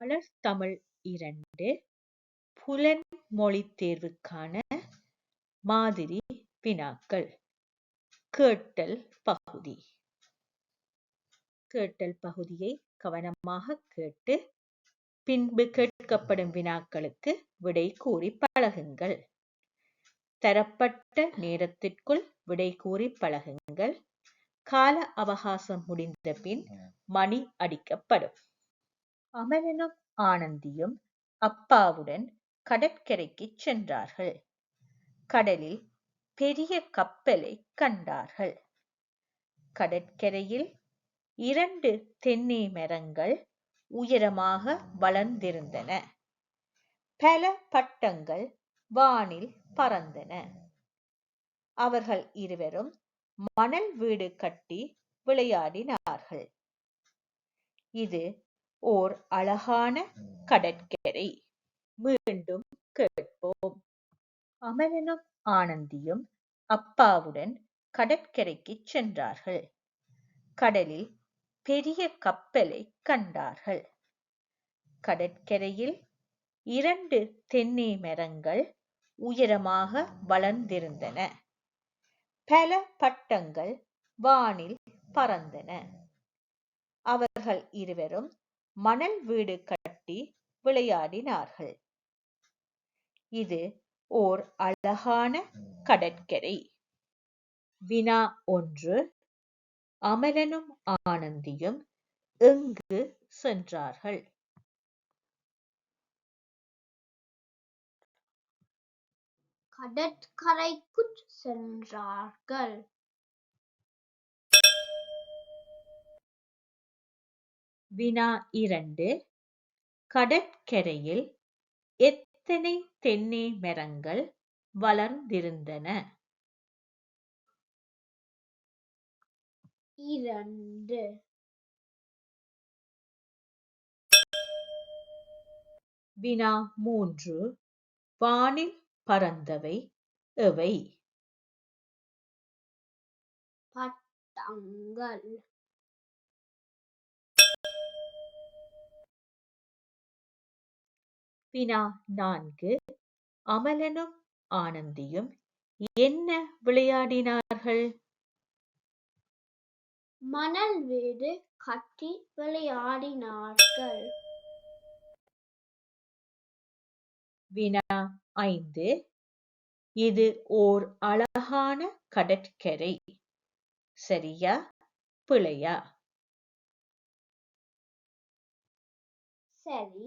வளர்தமிழ் இரண்டு. புலன்மொழித் தேர்வுக்கான மாதிரி வினாக்கள். கேட்டல் பகுதி. கேட்டல் பகுதியை கவனமாக கேட்டு பின்பு கேட்கப்படும் வினாக்களுக்கு விடை கூறி பழகுங்கள். தரப்பட்ட நேரத்திற்குள் விடை கூறி பழகுங்கள். கால அவகாசம் முடிந்த பின் மணி அடிக்கப்படும். அமலனும் ஆனந்தியும் அப்பாவுடன் கடற்கரைக்குச் சென்றார்கள். கடலில் பெரிய கப்பலை கண்டார்கள். கடற்கரையில் இரண்டு தென்னை மரங்கள் உயரமாக வளர்ந்திருந்தன. பல பட்டங்கள் வானில் பறந்தன. அவர்கள் இருவரும் மணல் வீடு கட்டி விளையாடினார்கள். இது ஓர் அழகான கடற்கரை. மீண்டும் கேட்போம். அமலனும் ஆனந்தியும் அப்பாவுடன் கடற்கரைக்கு சென்றார்கள். கடலில் பெரிய கப்பலை கண்டார்கள். கடற்கரையில் இரண்டு தென்னை மரங்கள் உயரமாக வளர்ந்திருந்தன. பல பட்டங்கள் வானில் பறந்தன. அவர்கள் இருவரும் மணல் வீடு கட்டி விளையாடினார்கள். இது ஓர் அழகான கடற்கரை. வினா ஒன்று. அமலனும் ஆனந்தியும் எங்கு சென்றார்கள். கடற்கரைக்கு சென்றார்கள். வினா இரண்டு. கடற்கரையில் எத்தனை தென்னை மரங்கள் வளர்ந்திருந்தன? இரண்டு. வினா மூன்று. வானில் பறந்தவை எவை? பட்டங்கள். வினா நான்கு அமலனும் ஆனந்தியும் என்ன விளையாடினார்கள்? மணல் வீடு கட்டி விளையாடினார்கள். வினா ஐந்து இது ஓர் அழகான கடற்கரை. சரியா பிழையா? சரி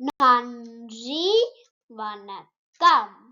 நன்றி வணக்கம்.